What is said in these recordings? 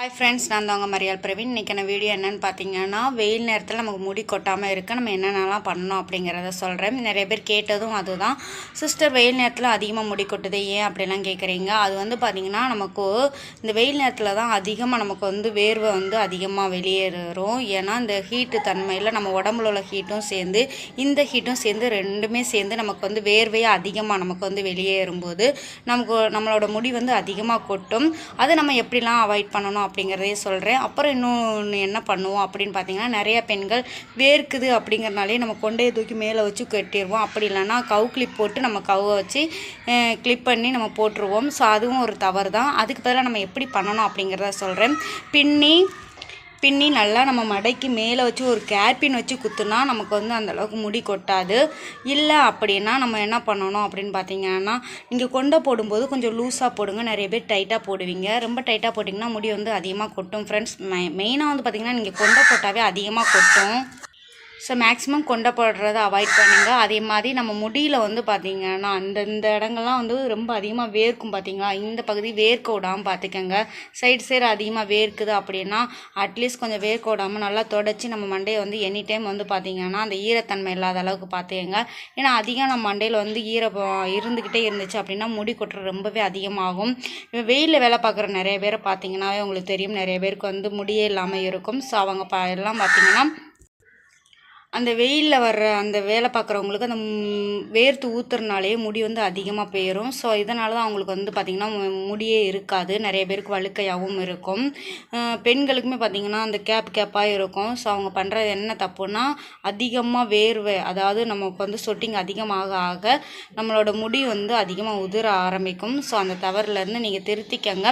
Hi friends நான் தாங்க மரியாள் பிரவீன். இன்றைக்கான வீடியோ என்னென்னு பார்த்தீங்கன்னா வெயில் நேரத்தில் நமக்கு முடி கொட்டாமல் இருக்க. நம்ம என்னென்னலாம் பண்ணணும் அப்படிங்கிறத சொல்கிறேன் நிறைய பேர் கேட்டதும் அதுதான். சிஸ்டர் வெயில் நேரத்தில் அதிகமாக முடி கொட்டுது. ஏன் அப்படிலாம் கேட்குறீங்க அது வந்து பார்த்திங்கன்னா நமக்கு இந்த வெயில் நேரத்தில் தான் அதிகமாக நமக்கு வந்து வேர்வை வந்து அதிகமாக வெளியேறும். ஏன்னா இந்த ஹீட்டு தன்மையில் நம்ம உடம்புல உள்ள ஹீட்டும் சேர்ந்து இந்த ஹீட்டும் சேர்ந்து ரெண்டுமே சேர்ந்து நமக்கு வந்து வேர்வையாக அதிகமாக நமக்கு வந்து வெளியேறும்போது நமக்கு நம்மளோட முடி வந்து அதிகமாக கொட்டும். அதை நம்ம எப்படிலாம் அவாய்ட் பண்ணணும் அப்படிங்கிறதையே சொல்கிறேன் அப்புறம் இன்னொன்று என்ன பண்ணுவோம் அப்படின்னு பார்த்தீங்கன்னா நிறைய பெண்கள் வேர்க்குது அப்படிங்கிறனாலே நம்ம கொண்டையை தூக்கி மேலே வச்சு கட்டிடுவோம். அப்படி இல்லைன்னா கவு கிளிப் போட்டு நம்ம கவை வச்சு கிளிப் பண்ணி நம்ம போட்டுருவோம். ஸோ அதுவும் ஒரு தவறு தான் அதுக்கு பதிலாக நம்ம எப்படி பண்ணணும் அப்படிங்கிறத சொல்கிறேன் பின்னி பின்னி நல்லா நம்ம மடைக்கு மேலே வச்சு ஒரு கேர்பின் வச்சு குத்துனா நமக்கு வந்து அந்தளவுக்கு முடி கொட்டாது. இல்லை அப்படின்னா நம்ம என்ன பண்ணணும் அப்படின்னு பார்த்தீங்கன்னா நீங்கள் கொண்டை போடும்போது கொஞ்சம் லூஸாக போடுங்க. நிறைய பேர் டைட்டாக போடுவீங்க. ரொம்ப டைட்டாக போட்டிங்கன்னா முடி வந்து அதிகமாக கொட்டும். ஃப்ரெண்ட்ஸ் மெயினாக வந்து பார்த்திங்கன்னா நீங்கள் கொண்டை போட்டாவே அதிகமாக கொட்டும். ஸோ மேக்ஸிமம் கொண்டை போடுறதை அவாய்ட் பண்ணுங்க. அதே மாதிரி நம்ம முடியில் வந்து பார்த்திங்கன்னா அந்தந்த இடங்கள்லாம் வந்து ரொம்ப அதிகமாக வேர்க்கும் பார்த்திங்களா இந்த பகுதி வேர்க்க விடாமல் பார்த்துக்கோங்க சைடு சைடு அதிகமாக வேர்க்குது அப்படின்னா அட்லீஸ்ட் கொஞ்சம் வேர்க்க விடாமல் நல்லா தொடச்சி நம்ம மண்டையை வந்து எனி டைம் வந்து பார்த்திங்கன்னா அந்த ஈரத்தன்மை இல்லாத அளவுக்கு பார்த்துக்கங்க ஏன்னா அதிகம் நம்ம மண்டையில் வந்து ஈர இருந்துக்கிட்டே இருந்துச்சு அப்படின்னா முடி கொட்டுறது ரொம்பவே அதிகமாகும். வெயிலில் வேலை பார்க்குற நிறைய பேரை பார்த்திங்கன்னாவே உங்களுக்கு தெரியும். நிறைய பேருக்கு வந்து முடியே இல்லாமல் இருக்கும். ஸோ அவங்க ப எல்லாம் பார்த்திங்கன்னா அந்த வெயிலில் வர்ற அந்த வேலை பார்க்குறவங்களுக்கு அந்த வேர்த்து ஊற்றுறனாலே முடி வந்து அதிகமாக போயிடும் ஸோ இதனால தான் அவங்களுக்கு வந்து பார்த்திங்கன்னா முடியே இருக்காது. நிறைய பேருக்கு வழுக்கையாகவும் இருக்கும். பெண்களுக்குமே பார்த்திங்கன்னா அந்த கேப் கேப்பாக இருக்கும். ஸோ அவங்க பண்ணுறது என்ன தப்புன்னா அதிகமாக வேர்வை அதாவது நமக்கு வந்து சொட்டிங் அதிகமாக ஆக நம்மளோட முடி வந்து அதிகமாக உதிர ஆரம்பிக்கும். ஸோ அந்த தவறுலேருந்து நீங்கள் திருத்திக்கங்க.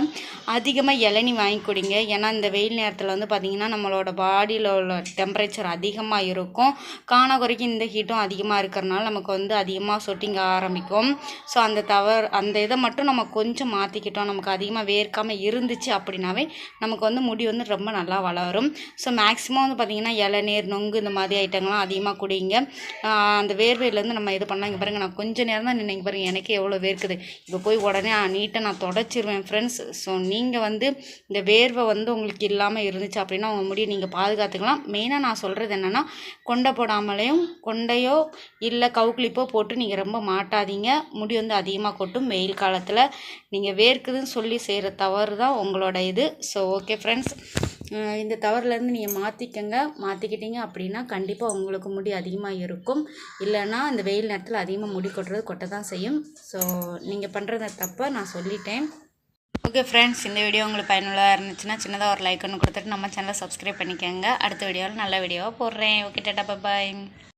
அதிகமாக இளநி வாங்கி குடிங்க. ஏன்னா இந்த வெயில் நேரத்தில் வந்து பார்த்திங்கன்னா நம்மளோட பாடியில் உள்ள டெம்பரேச்சர் அதிகமாக இருக்கும். இருக்கும். காண குறைக்கும் இந்த ஹீட்டும் அதிகமாக இருக்கிறனால நமக்கு வந்து அதிகமாக சொட்டிங்க ஆரம்பிக்கும். ஸோ அந்த தவறு அந்த இதை மட்டும் நம்ம கொஞ்சம் மாற்றிக்கிட்டோம் நமக்கு அதிகமாக வேர்க்காமல் இருந்துச்சு அப்படின்னாவே நமக்கு வந்து முடி வந்து ரொம்ப நல்லா வளரும். ஸோ மேக்ஸிமம் வந்து பார்த்திங்கன்னா இளநீர் நொங்கு இந்த மாதிரி ஐட்டங்கள்லாம் அதிகமாக குடிங்க. அந்த வேர்வையிலேருந்து நம்ம இது பண்ணலாம். இங்கே பாருங்கள் நான் கொஞ்சம் நேரம் தான் நின்று பாருங்கள் எனக்கு எவ்வளோ வேர்க்குது. இப்போ போய் உடனே நீட்டாக நான் தொடச்சிருவேன் ஃப்ரெண்ட்ஸ் ஸோ நீங்கள் வந்து இந்த வேர்வை வந்து உங்களுக்கு இல்லாமல் இருந்துச்சு அப்படின்னா உங்கள் முடியை நீங்கள் பாதுகாத்துக்கலாம். மெயினாக நான் சொல்கிறது என்னென்னா கொண்டை போடாமலேயும் கொண்டையோ இல்லை கவுக்ளிப்போ போட்டு நீங்கள் ரொம்ப மாட்டாதீங்க. முடி வந்து அதிகமாக கொட்டும். வெயில் காலத்தில் நீங்கள் வேர்க்குதுன்னு சொல்லி செய்கிற தவறு தான் உங்களோட இது. ஸோ ஓகே ஃப்ரெண்ட்ஸ் இந்த தவறுலேருந்து நீங்கள் மாற்றிக்கங்க மாற்றிக்கிட்டீங்க அப்படின்னா கண்டிப்பாக உங்களுக்கு முடி அதிகமாக இருக்கும். இல்லைன்னா இந்த வெயில் நேரத்தில் அதிகமாக முடி கொட்டுறது கொட்ட தான் செய்யும். ஸோ நீங்கள் பண்ணுறத தப்பை நான் சொல்லிட்டேன். ஓகே ஃப்ரெண்ட்ஸ் இந்த வீடியோ உங்களுக்கு பயனுள்ளதாக இருந்துச்சுன்னா சின்னதாக ஒரு லைக் ஒன்று கொடுத்துட்டு நம்ம சேனலை சப்ஸ்கிரைப் பண்ணிக்கோங்க. அடுத்த வீடியோவில் நல்ல வீடியோவாக போடுறேன். ஓகே டாட்டா பாய்